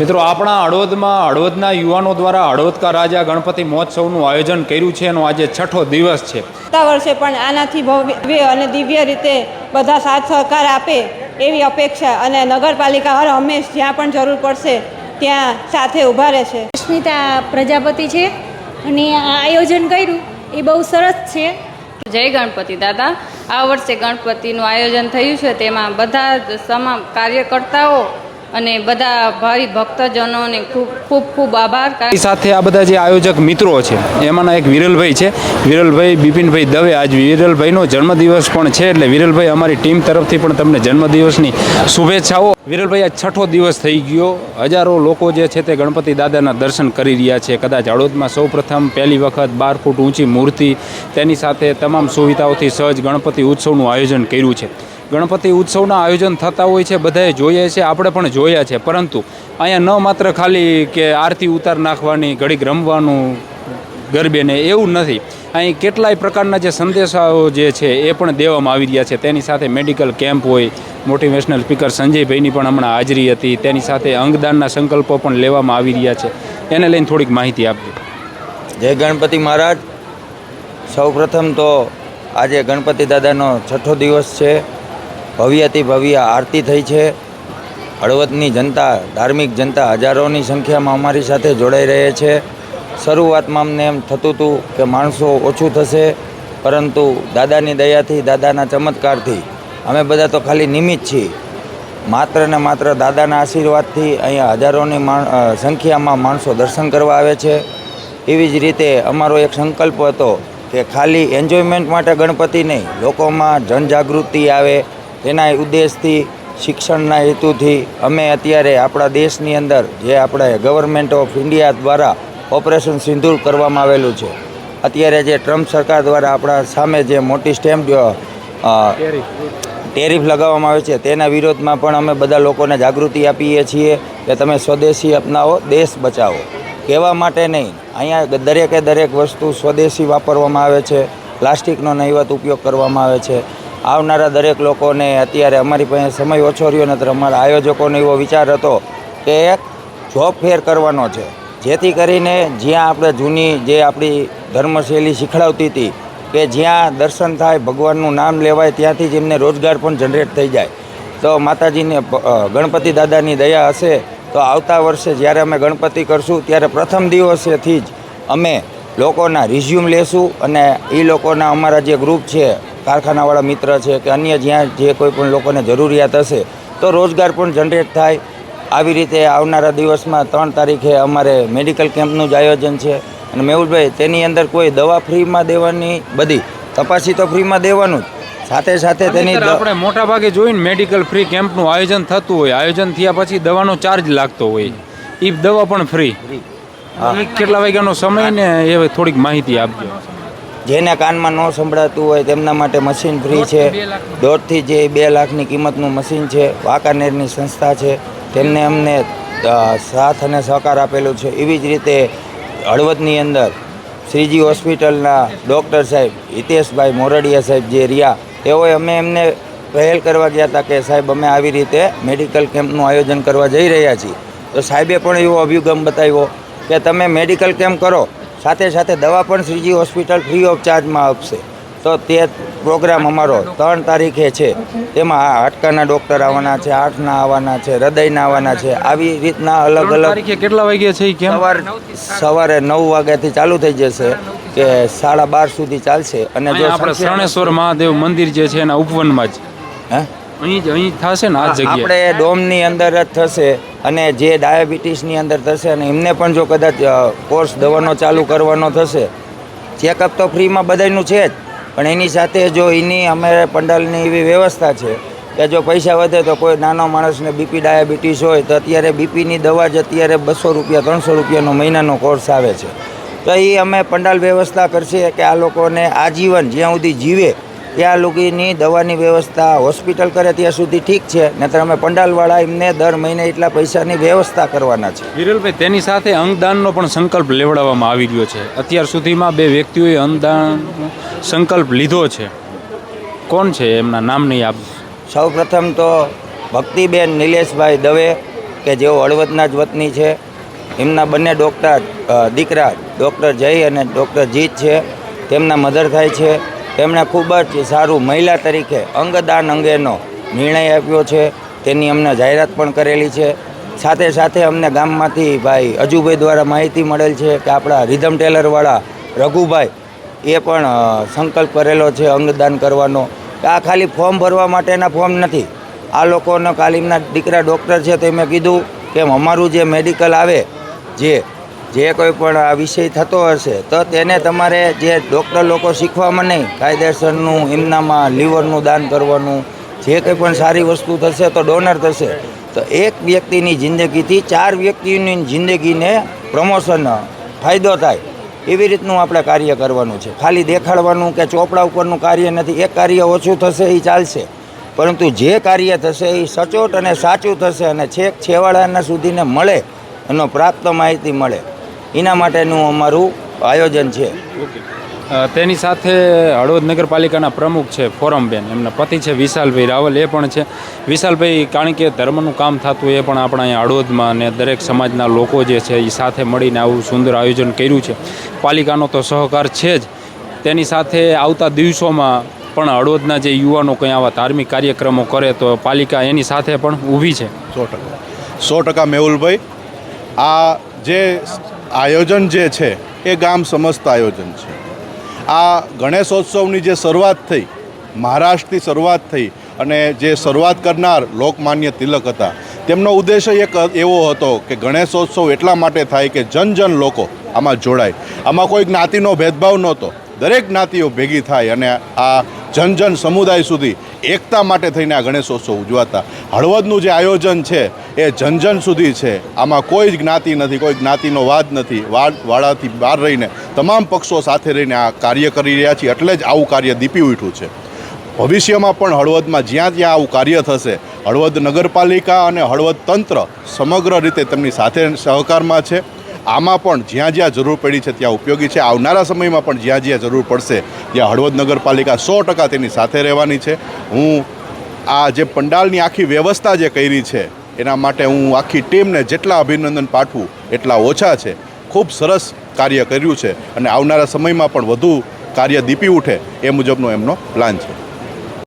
મિત્રો આપણા હળવદમાં હળવદના યુવાનો દ્વારા હળવદકા રાજા ગણપતિ મહોત્સવનું આયોજન કર્યું છે એનો આજે છઠ્ઠો દિવસ છે. આવતા વર્ષે પણ આનાથી ભવ્ય અને દિવ્ય રીતે બધા સાથ સહકાર આપે એવી અપેક્ષા અને નગરપાલિકા હર હંમેશ જ્યાં પણ જરૂર પડશે ત્યાં સાથે ઊભા રહેશે. અસ્મિતા પ્રજાપતિ છે અને આ આયોજન કર્યું. એ બહુ સરસ છે. જય ગણપતિ દાદા. આ વર્ષે ગણપતિનું આયોજન થયું છે. તેમાં બધા જ તમામ કાર્યકર્તાઓ અને બધા ભાવિ ભક્તજનોને ખૂબ ખૂબ ખૂબ આભાર. સાથે આ બધા જે આયોજક મિત્રો છે, એમાંના એક વિરલભાઈ છે. વિરલભાઈ, બિપિનભાઈ દવે આજ વિરલભાઈનો જન્મદિવસ પણ છે, એટલે વિરલભાઈ અમારી ટીમ તરફથી પણ તમને જન્મદિવસની શુભેચ્છાઓ. વિરલભાઈ, આ છઠ્ઠો દિવસ થઈ ગયો. હજારો લોકો જે છે તે ગણપતિ દાદાના દર્શન કરી રહ્યા છે. કદાચ હળવદમાં સૌ પ્રથમ, પહેલી વખત બાર ફૂટ ઊંચી મૂર્તિ. તેની સાથે તમામ સુવિધાઓથી સહજ ગણપતિ ઉત્સવનું આયોજન કર્યું છે. ગણપતિ ઉત્સવના આયોજન થતા હોય છે, બધાએ જોઈએ છે, આપણે પણ જોયા છે. પરંતુ અહીંયા ન માત્ર ખાલી કે આરતી ઉતાર નાખવાની, ઘડીક રમવાનું, ગરબેને એવું નથી. અહીં કેટલાય પ્રકારના જે સંદેશાઓ જે છે, એ પણ દેવામાં આવી રહ્યા છે. તેની સાથે મેડિકલ કેમ્પ હોય, મોટિવેશનલ સ્પીકર સંજયભાઈની પણ હમણાં હાજરી હતી. તેની સાથે અંગદાનના સંકલ્પો પણ લેવામાં આવી રહ્યા છે. એને લઈને થોડીક માહિતી આપજો. જય ગણપતિ મહારાજ. સૌ પ્રથમ તો આજે ગણપતિ દાદાનો છઠ્ઠો દિવસ છે. ભવ્યથી ભવ્ય આરતી થઈ છે. હળવદની જનતા, ધાર્મિક જનતા હજારોની સંખ્યામાં અમારી સાથે જોડાઈ રહે છે. શરૂઆતમાં અમને એમ થતું હતું કે માણસો ઓછું થશે, પરંતુ દાદાની દયાથી, દાદાના ચમત્કારથી અમે બધા તો ખાલી નિમિત્ત છીએ. માત્ર ને માત્ર દાદાના આશીર્વાદથી અહીંયા હજારોની સંખ્યામાં માણસો દર્શન કરવા આવે છે. એવી જ રીતે અમારો એક સંકલ્પ હતો કે ખાલી એન્જોયમેન્ટ માટે ગણપતિ નહીં, લોકોમાં જનજાગૃતિ આવે તેના ઉદ્દેશથી, શિક્ષણના હેતુથી અમે અત્યારે આપણા દેશની અંદર, જે આપણે ગવર્મેન્ટ ઓફ ઇન્ડિયા દ્વારા ઓપરેશન સિંધુર કરવામાં આવેલું છે, અત્યારે જે ટ્રમ્પ સરકાર દ્વારા આપણા સામે જે મોટી સ્ટેમ્પ ટેરિફ લગાવવામાં આવે છે, તેના વિરોધમાં પણ અમે બધા લોકોને જાગૃતિ આપીએ છીએ કે તમે સ્વદેશી અપનાવો, દેશ બચાવો. કહેવા માટે નહીં, અહીંયા દરેકે દરેક વસ્તુ સ્વદેશી વાપરવામાં આવે છે, પ્લાસ્ટિકનો નહિવત ઉપયોગ કરવામાં આવે છે. આવનારા દરેક લોકોને અત્યારે અમારી પાસે સમય ઓછો રહ્યો નથી અમારા આયોજકોનો એવો વિચાર હતો કે જોબ ફેર કરવાનો છે. જેથી કરીને જ્યાં આપણે જૂની જે આપણી ધર્મશૈલી શીખડાવતી હતી કે જ્યાં દર્શન થાય, ભગવાનનું નામ લેવાય, ત્યાંથી જ એમને રોજગાર પણ જનરેટ થઈ જાય. તો માતાજીને ગણપતિ દાદાની દયા હશે તો આવતા વર્ષે જ્યારે અમે ગણપતિ કરશું ત્યારે પ્રથમ દિવસેથી જ અમે લોકોના રિઝ્યુમ લેશું અને એ લોકોના અમારા જે ગ્રુપ છે કારખાનાવાળા મિત્ર છે કે અન્ય જ્યાં જે કોઈ પણ લોકોને જરૂરિયાત હશે તો રોજગાર પણ જનરેટ થાય. આવી રીતે આવનારા દિવસમાં ત્રણ તારીખે અમારે મેડિકલ કેમ્પનું જ આયોજન છે. અને મેહુલભાઈ તેની અંદર કોઈ દવા ફ્રીમાં દેવાની બધી? તપાસી તો ફ્રીમાં દેવાનું જ. સાથે સાથે તેની આપણે મોટા ભાગે જોઈને મેડિકલ ફ્રી કેમ્પનું આયોજન થતું હોય. આયોજન થયા પછી દવાનો ચાર્જ લાગતો હોય. એ દવા પણ ફ્રી કેટલા વાગ્યાનો સમય ને એ થોડીક માહિતી આપજો. જેને કાનમાં ન સંભળાતું હોય તેમના માટે મશીન ફ્રી છે. દોઢથી જે બે લાખની કિંમતનું મશીન છે વાંકાનેરની સંસ્થા છે તેમને અમને સાથ અને સહકાર આપેલો છે. એવી જ રીતે હળવદની અંદર શ્રીજી હોસ્પિટલના ડૉક્ટર સાહેબ હિતેશભાઈ મોરડિયા સાહેબ જે રહ્યા તેઓએ અમે એમને પહેલ કરવા ગયા હતા કે સાહેબ અમે આવી રીતે મેડિકલ કેમ્પનું આયોજન કરવા જઈ રહ્યા છીએ. તો સાહેબે પણ એવો અભિગમ બતાવ્યો કે તમે મેડિકલ કેમ્પ કરો સાથે સાથે દવા પણ શ્રીજી હોસ્પિટલ ફ્રી ઓફ ચાર્જમાં આપશે. તો તે પ્રોગ્રામ અમારો ત્રણ તારીખે છે. તેમાં હાટકાના હાડકાના ડૉક્ટર આવવાના છે આઠના આવવાના છે હૃદયના આવવાના છે. આવી રીતના અલગ અલગ કેટલા વાગ્યા છે સવાર સવારે નવ વાગ્યાથી ચાલુ થઈ જશે કે સાડા બાર સુધી ચાલશે. અને જો આપણે શરણેશ્વર મહાદેવ મંદિર જે છે એના ઉપવનમાં જ. હે? અહીં જ અહીં થશે ને આ જગ્યાએ? આપણે ડોમની અંદર જ થશે અને જે ડાયાબિટીસની અંદર થશે અને એમને પણ જો કદાચ કોર્સ દવાનો ચાલુ કરવાનો થશે. ચેકઅપ તો ફ્રીમાં બધાયનું છે જ પણ એની સાથે જો એની અમે પંડાલની એવી વ્યવસ્થા છે કે જો પૈસા વધે તો કોઈ નાનો માણસને બીપી ડાયાબિટીસ હોય તો અત્યારે બીપીની દવા જ અત્યારે બસો રૂપિયા ત્રણસો રૂપિયાનો મહિનાનો કોર્સ આવે છે. તો એ અમે પંડાલ વ્યવસ્થા કરશે કે આ લોકોને આજીવન જ્યાં સુધી જીવે ત્યાં લોકોની દવાની વ્યવસ્થા હોસ્પિટલ કરે ત્યાં સુધી ઠીક છે નહીતર અમે પંડાલવાળા એમને દર મહિને એટલા પૈસાની વ્યવસ્થા કરવાના છે. વિરલભાઈ તેની સાથે અંગદાનનો પણ સંકલ્પ લેવડાવવામાં આવી ગયો છે. અત્યાર સુધીમાં બે વ્યક્તિઓએ અંગદાન સંકલ્પ લીધો છે. કોણ છે એમના નામ નહીં આપ? સૌ પ્રથમ તો ભક્તિબેન નિલેશભાઈ દવે કે જેઓ હળવદના જ વતની છે. એમના બંને ડૉક્ટર દીકરા ડૉક્ટર જય અને ડૉક્ટર જીત છે. તેમના મધર થાય છે. તેમણે ખૂબ જ સારું મહિલા તરીકે અંગદાન અંગેનો નિર્ણય આપ્યો છે. તેની અમને જાહેરાત પણ કરેલી છે. સાથે સાથે અમને ગામમાંથી ભાઈ અજુભાઈ દ્વારા માહિતી મળેલ છે કે આપણા રિધમ ટેલરવાળા રઘુભાઈ એ પણ સંકલ્પ કરેલો છે અંગદાન કરવાનો. આ ખાલી ફોર્મ ભરવા માટેના ફોર્મ નથી. આ લોકોનો કાલીમના દીકરા ડૉક્ટર છે તો મેં કીધું કે અમારું જે મેડિકલ આવે, જે જે કોઈ પણ આ વિષય થતો હશે, તો તેને તમારે જે ડૉક્ટર લોકો શીખવામાં નહીં, કાયદેસરનું, એમનામાં લીવરનું દાન કરવાનું, જે કંઈ પણ સારી વસ્તુ થશે તો ડોનર થશે. તો એક વ્યક્તિની જિંદગીથી ચાર વ્યક્તિની જિંદગીને પ્રમોશન ફાયદો થાય. એવી રીતનું આપણે કાર્ય કરવાનું છે. ખાલી દેખાડવાનું કે ચોપડા ઉપરનું કાર્ય નથી, એક કાર્ય ઓછું થશે એ ચાલશે. પરંતુ જે કાર્ય થશે એ સચોટ અને સાચું થશે અને છેક છેવાડાના સુધીને મળે, એનો પ્રાપ્ત માહિતી મળે. એના માટેનું અમારું આયોજન છે. તેની સાથે હળવદ નગરપાલિકાના પ્રમુખ છે ફોરમબેન. એમના પતિ છે વિશાલભાઈ રાવલ એ પણ છે. વિશાલભાઈ કારણ કે ધર્મનું કામ થતું એ પણ આપણા અહીંયા હળવદમાં ને દરેક સમાજના લોકો જે છે એ સાથે મળીને આવું સુંદર આયોજન કર્યું છે. પાલિકાનો તો સહકાર છે જ. તેની સાથે આવતા દિવસોમાં પણ હળવદના જે યુવાનો કંઈ આવા ધાર્મિક કાર્યક્રમો કરે તો પાલિકા એની સાથે પણ ઊભી છે. સો ટકા. સો ટકા મેહુલભાઈ આ જે આયોજન જે છે, એ ગામ સમસ્ત આયોજન છે. આ ગણેશોત્સવની જે શરૂઆત થઈ, મહારાષ્ટ્રથી શરૂઆત થઈ અને જે શરૂઆત કરનાર લોકમાન્ય તિલક હતા, તેમનો ઉદ્દેશ્ય એક એવો હતો કે ગણેશોત્સવ એટલા માટે થાય કે જન જન લોકો આમાં જોડાય. આમાં કોઈ જ્ઞાતિનો ભેદભાવ નહોતો. દરેક જ્ઞાતિઓ ભેગી થાય અને આ જન જન સમુદાય સુધી એકતા માટે થઈને આ ગણેશોત્સવ ઉજવાતા. હળવદનું જે આયોજન છે, એ જન જન સુધી છે. આમાં કોઈ જ જ્ઞાતિ નથી, કોઈ જ્ઞાતિનો વાદ નથી. વાડ વાળાથી બહાર રહીને તમામ પક્ષો સાથે રહીને આ કાર્ય કરી રહ્યા છીએ. એટલે જ આવું કાર્ય દીપી ઉઠ્યું છે. ભવિષ્યમાં પણ હળવદમાં જ્યાં જ્યાં આવું કાર્ય થશે, હળવદ નગરપાલિકા અને હળવદ તંત્ર સમગ્ર રીતે તેમની સાથે સહકારમાં છે. આમાં પણ જ્યાં જ્યાં જરૂર પડી છે ત્યાં ઉપયોગી છે. આવનારા સમયમાં પણ જ્યાં જ્યાં જરૂર પડશે, ત્યાં હળવદ નગરપાલિકા સો ટકા તેની સાથે રહેવાની છે. હું આ જે પંડાલની આખી વ્યવસ્થા જે કરી છે, એના માટે હું આખી ટીમને જેટલા અભિનંદન પાઠવું, એટલા ઓછા છે. ખૂબ સરસ કાર્ય કર્યું છે અને આવનારા સમયમાં પણ વધુ કાર્ય દીપી ઉઠે એ મુજબનો એમનો પ્લાન છે.